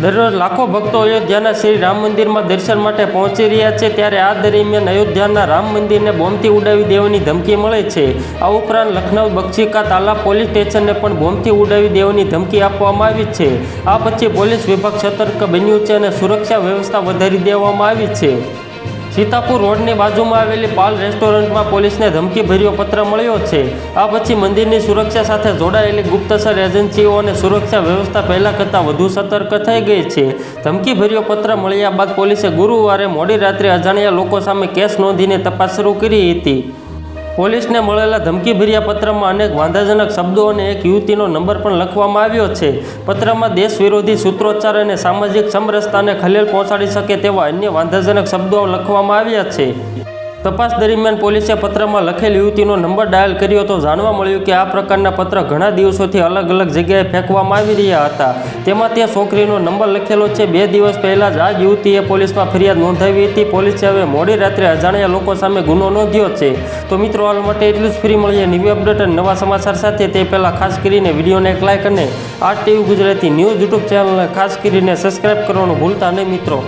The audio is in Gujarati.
દરરોજ લાખો ભક્તો અયોધ્યાના શ્રી રામ મંદિરમાં દર્શન માટે પહોંચી રહ્યા છે, ત્યારે આ દરમિયાન અયોધ્યાના રામ મંદિરને બોમ્બથી ઉડાવી દેવાની ધમકી મળે છે. આ ઉપરાંત લખનઉ બક્ષિકા તાલા પોલીસ સ્ટેશનને પણ બોમ્બથી ઉડાવી દેવાની ધમકી આપવામાં આવી છે. આ પછી પોલીસ વિભાગ સતર્ક બન્યું છે અને સુરક્ષા વ્યવસ્થા વધારી દેવામાં આવી છે. સીતાપુર રોડની બાજુમાં આવેલી પાલ રેસ્ટોરન્ટમાં પોલીસને ધમકીભર્યો પત્ર મળ્યો છે. આ પછી મંદિરની સુરક્ષા સાથે જોડાયેલી ગુપ્તસર એજન્સીઓ અને સુરક્ષા વ્યવસ્થા પહેલાં કરતાં વધુ સતર્ક થઈ ગઈ છે. ધમકીભર્યો પત્ર મળ્યા બાદ પોલીસે ગુરુવારે મોડી રાત્રે અજાણ્યા લોકો સામે કેસ નોંધીને તપાસ શરૂ કરી હતી. પોલીસને મળેલા ધમકીભર્યા પત્રમાં અનેક વાંધાજનક શબ્દો અને એક યુવતીનો નંબર પણ લખવામાં આવ્યો છે. પત્રમાં દેશ વિરોધી સૂત્રોચ્ચાર અને સામાજિક સમરસતાને ખલેલ પહોંચાડી શકે તેવા અન્ય વાંધાજનક શબ્દો લખવામાં આવ્યા છે. તપાસ દરમિયાન પોલીસે પત્રમાં લખેલ યુવતીનો નંબર ડાયલ કર્યો તો જાણવા મળ્યું કે આ પ્રકારના પત્ર ઘણા દિવસોથી અલગ અલગ જગ્યાએ ફેંકવામાં આવી રહ્યા હતા. તેમાં તે છોકરીનો નંબર લખેલો છે. બે દિવસ પહેલાં જ આ યુવતીએ પોલીસમાં ફરિયાદ નોંધાવી હતી. પોલીસે હવે મોડી રાત્રે અજાણ્યા લોકો સામે ગુનો નોંધ્યો છે. તો મિત્રો, હાલ માટે એટલું જ. ફ્રી મળીએ ન્યૂ અપડેટ અને નવા સમાચાર સાથે. તે પહેલાં ખાસ કરીને વિડીયોને એક લાઇક અને આ ટીવી ગુજરાતી ન્યૂઝ યુટ્યુબ ચેનલને ખાસ કરીને સબસ્ક્રાઈબ કરવાનું ભૂલતા નહીં મિત્રો.